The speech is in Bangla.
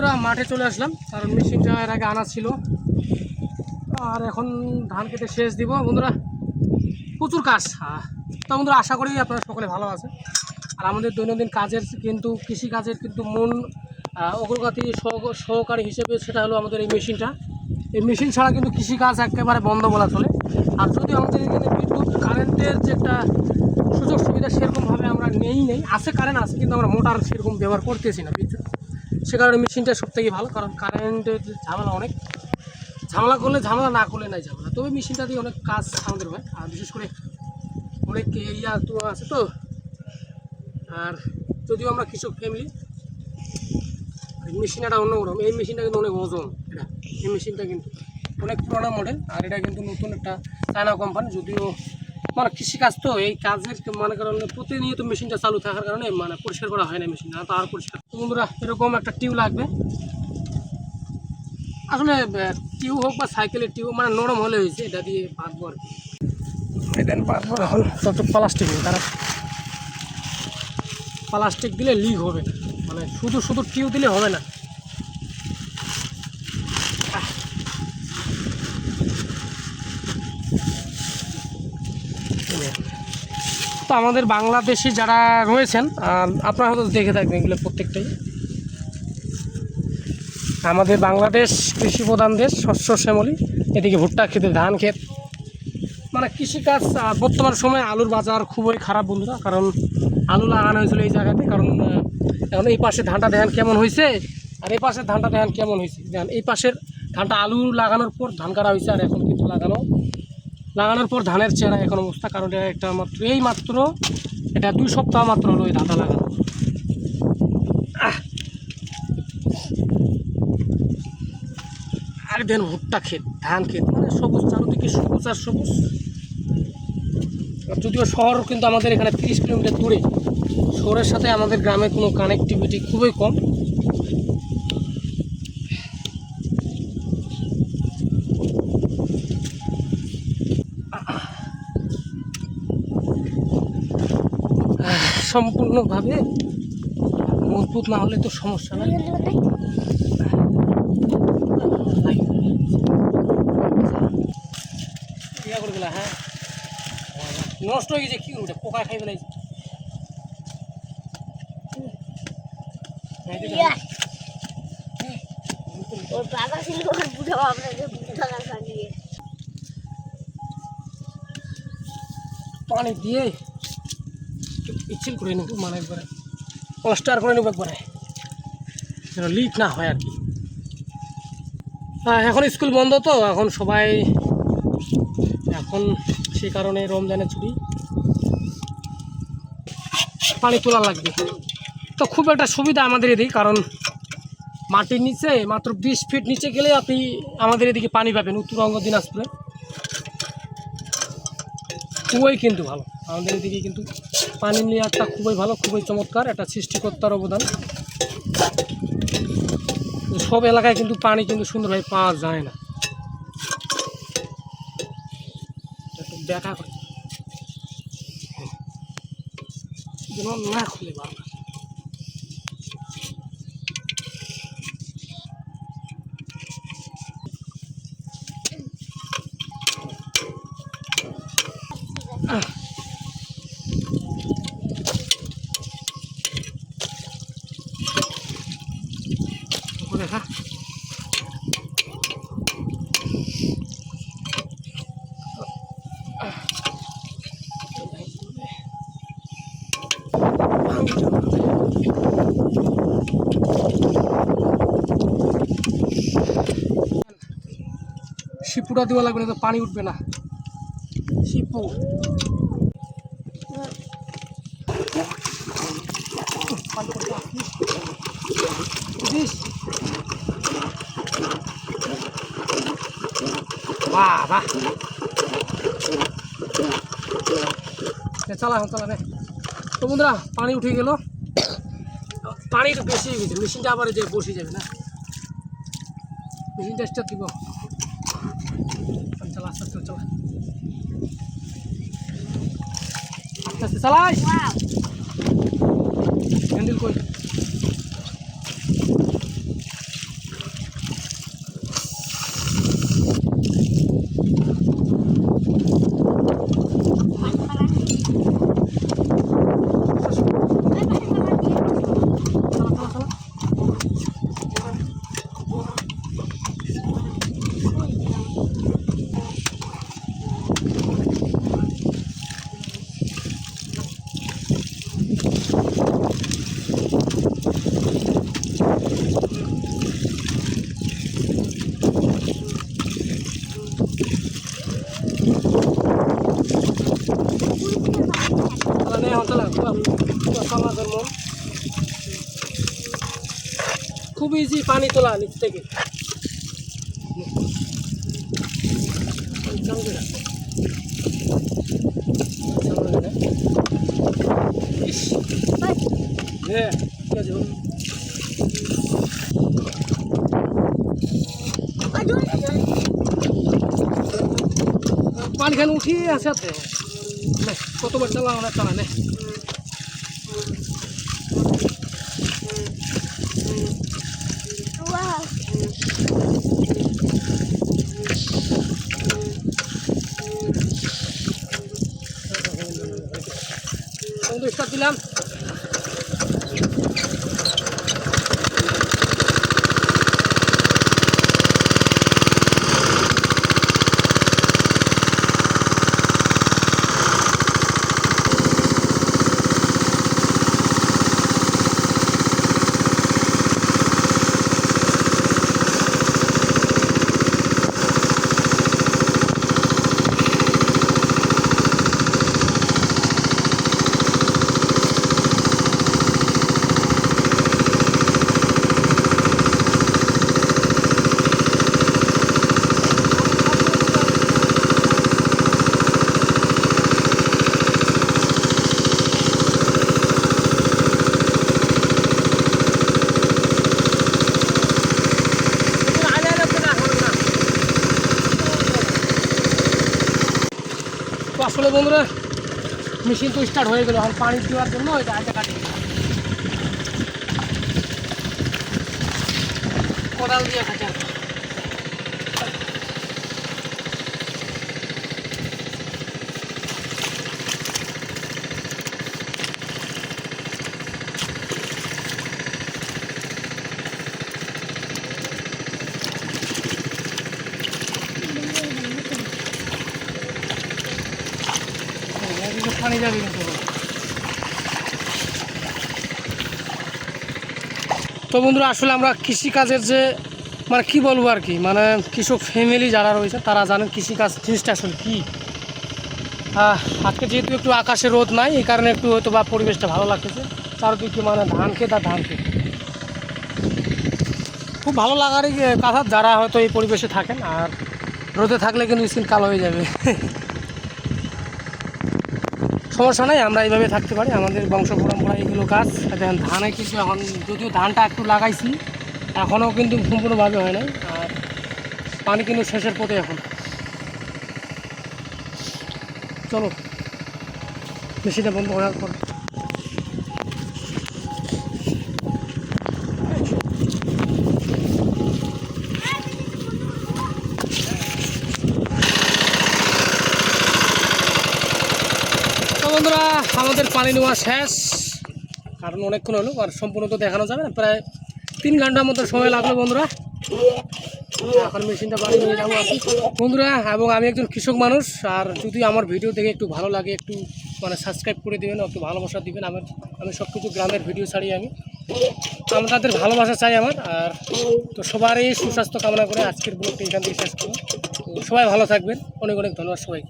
বন্ধুরা, মাঠে চলে আসলাম। কারণ মেশিনটা এর আগে আনা ছিল। আর এখন ধান কেটে শেষ দিব। বন্ধুরা, প্রচুর কাজ। তো বন্ধুরা, আশা করি আপনারা সকলে ভালো আছে আর আমাদের দৈনন্দিন কাজের কিন্তু, কৃষি কাজের কিন্তু মূল অগ্রগতি সহ- সহকারী হিসেবে সেটা হলো আমাদের এই মেশিনটা এই মেশিন ছাড়া কিন্তু কৃষিকাজ একেবারে বন্ধ বলা চলে। আর যদি আমাদের এখানে বিদ্যুৎ কারেন্টের যে একটা সুযোগ সুবিধা সেরকমভাবে আমরা নেই নেই, আছে কারেন্ট আছে, কিন্তু আমরা মোটর সেরকম ব্যবহার করতেছি না বিদ্যুৎ। সে কারণে মেশিনটা সব থেকে ভালো, কারণ কারেন্টের ঝামেলা অনেক। ঝামেলা করলে ঝামেলা, না করলে নাই ঝামেলা। তবে মেশিনটা দিয়ে অনেক কাজ আমাদের হয়, আর বিশেষ করে অনেক এরিয়া তো আছে তো। আর যদিও আমরা কৃষক ফ্যামিলি মেশিন একটা অন্যরকম। এই মেশিনটা কিন্তু অনেক ওজন, এটা। এই মেশিনটা কিন্তু অনেক পুরোনো মডেল আর এটা কিন্তু নতুন একটা চায়না কোম্পানি যদিও মানে কৃষিকাজ তো এই কাজের মানে কারণে প্রতিনিয়ত মেশিনটা চালু থাকার কারণে মানে পরিষ্কার করা হয় না মেশিনটা তো আর পরিষ্কার বন্ধুরা এরকম একটা টিউ লাগবে। আসলে টিউ হোক বা সাইকেলের টিউ মানে নরম হলে হয়েছে এটা দিয়ে বাঁধবো আর কি। এটা বাঁধবো এখন প্লাস্টিক তারা প্লাস্টিক দিলে লিক হবে না। মানে শুধু শুধু টিউ দিলে হবে না। তো আমাদের বাংলাদেশি যারা রয়েছেন আপনারা হয়তো দেখে থাকবেন এগুলো প্রত্যেকটাই। আমাদের বাংলাদেশ কৃষি প্রধান দেশ, শস্য শ্যামলী, এদিকে ভুট্টা খেতে ধান ক্ষেত। মানে কৃষিকাজ বর্তমান সময়ে আলুর বাজার খুবই খারাপ বন্ধুরা, কারণ আলু লাগানো হয়েছিল এই জায়গাতে, কারণ এখন এই পাশে ধানটা দেখেন কেমন হয়েছে, আর এই পাশের ধানটা দেখেন কেমন হয়েছে। দেখেন এই পাশের ধানটা আলু লাগানোর পর ধান কাটা হয়েছে, আর এখন কিন্তু লাগানো লাগানোর পর ধানের চেহারা এখন অবস্থা, কারণ এটা একটা মাত্র, এই মাত্র, এটা দুই সপ্তাহ মাত্র হলো এই ধানটা লাগানো! আর দেন ভুট্টা ক্ষেত, ধান ক্ষেত মানে সবুজ, চারদিকে সবুজ আর সবুজ যদিও শহর কিন্তু আমাদের এখানে তিরিশ কিলোমিটার দূরে, শহরের সাথে আমাদের গ্রামে কোনো কানেক্টিভিটি খুবই কম সম্পূর্ণভাবে মজবুত না হলে তো সমস্যা নাই। ইয়া করে হ্যাঁ? নষ্ট হয়ে গেছে কি ওটা? পোকা খাই ফেলাইছে দিদি। ওর বাবা ছিল ওর বুড়ো আপনাকে বুড়ো গাছ পানি দিয়ে ইচ্ছিল করে নেব মানে একবারে। কষ্টার করে নেব একবারে। যেন লিক না হয় আর কি। হ্যাঁ এখন স্কুল বন্ধ তো, এখন সবাই এখন সে কারণে রমজানের ছুটি। পানি তোলা লাগবে। তো খুব একটা সুবিধা আমাদের এদিকে, কারণ মাটির নিচে, মাত্র বিশ ফিট নিচে গেলে আপনি আমাদের এদিকে পানি পাবেন, উত্তরবঙ্গ, দিনাজপুরে। খুবই কিন্তু ভালো, আমাদের এদিকে কিন্তু পানি লেয়ারটা খুবই ভালো, খুবই চমৎকার। একটা সৃষ্টিকর্তার অবদান। সব এলাকায় কিন্তু পানি কিন্তু সুন্দরভাবে পাওয়া যায় না। দেখা যেন না খুলে বারবার। শিপুটা দেওয়া লাগবে না পানি উঠবে না। শিপু। এ চালা এখন, চালা রে তো বন্ধুরা, পানি উঠে গেল। পানি একটু বেশি হয়ে গেছে, মেশিনটা আবার যে বসে যাবে না। মেশিনটা স্টার্ট দিব। Salai. Wow. Endil koi. পানি তোলা নিচ থেকে। হ্যাঁ, ঠিক আছে, আছে নে, কতবার চালা অনেক চালা নে। দিলাম তো আসলে বন্ধুরা মেশিন তো স্টার্ট হয়ে গেল। এখন পানি দেওয়ার জন্য এটা আগে কাটি কোদাল দিয়ে কাটে আর কি। এদিকে পানি যাবে কিন্তু। তো বন্ধুরা, আসলে আমরা কৃষিকাজের যে মানে কি বলব আর কি মানে কৃষক ফ্যামিলি যারা রয়েছে, তারা জানেন কৃষিকাজ জিনিসটা আসলে কী। আজকে যেহেতু একটু আকাশে রোদ নাই, এই কারণে একটু হয়তো বা পরিবেশটা ভালো লাগতেছে। চারদিকে মানে ধান খেত আর ধান খেত। খুব ভালো লাগারই কথা যারা হয়তো এই পরিবেশে থাকেন, আর রোদে থাকলে কিন্তু স্কিন কালো হয়ে যাবে। সমস্যা নাই, আমরা এইভাবে থাকতে পারি। আমাদের বংশ পরম্পরা এগুলো কাজ। আর দেখেন, ধানে কিন্তু এখন যদিও ধানটা একটু লাগাইছি, এখনও কিন্তু সম্পূর্ণভাবে হয় নাই। আর পানি কিন্তু শেষের পথে এখন। চলো, বেশিটা বন্ধ করার পর। বন্ধুরা, আমাদের পানি নেওয়া শেষ। কারণ অনেকক্ষণ হলো, আর সম্পূর্ণ তো দেখানো যাবে না। প্রায় তিন ঘণ্টার মতো সময় লাগল বন্ধুরা। এখন মেশিনটা বাড়ি নিয়ে যাব বন্ধুরা, এবং আমি একজন কৃষক মানুষ, আর যদি আমার ভিডিও দেখে একটু ভালো লাগে, একটু মানে সাবস্ক্রাইব করে দেবেন, একটু ভালোবাসা দিবেন আমার আমি সব কিছু গ্রামের ভিডিও ছাড়ি আমি। আমাদের ভালোবাসা চাই আমার, আর তো সবারই সুস্বাস্থ্য কামনা করে আজকের ব্লগটা এখান থেকে শেষ করব। তো সবাই ভালো থাকবেন। অনেক অনেক ধন্যবাদ সবাই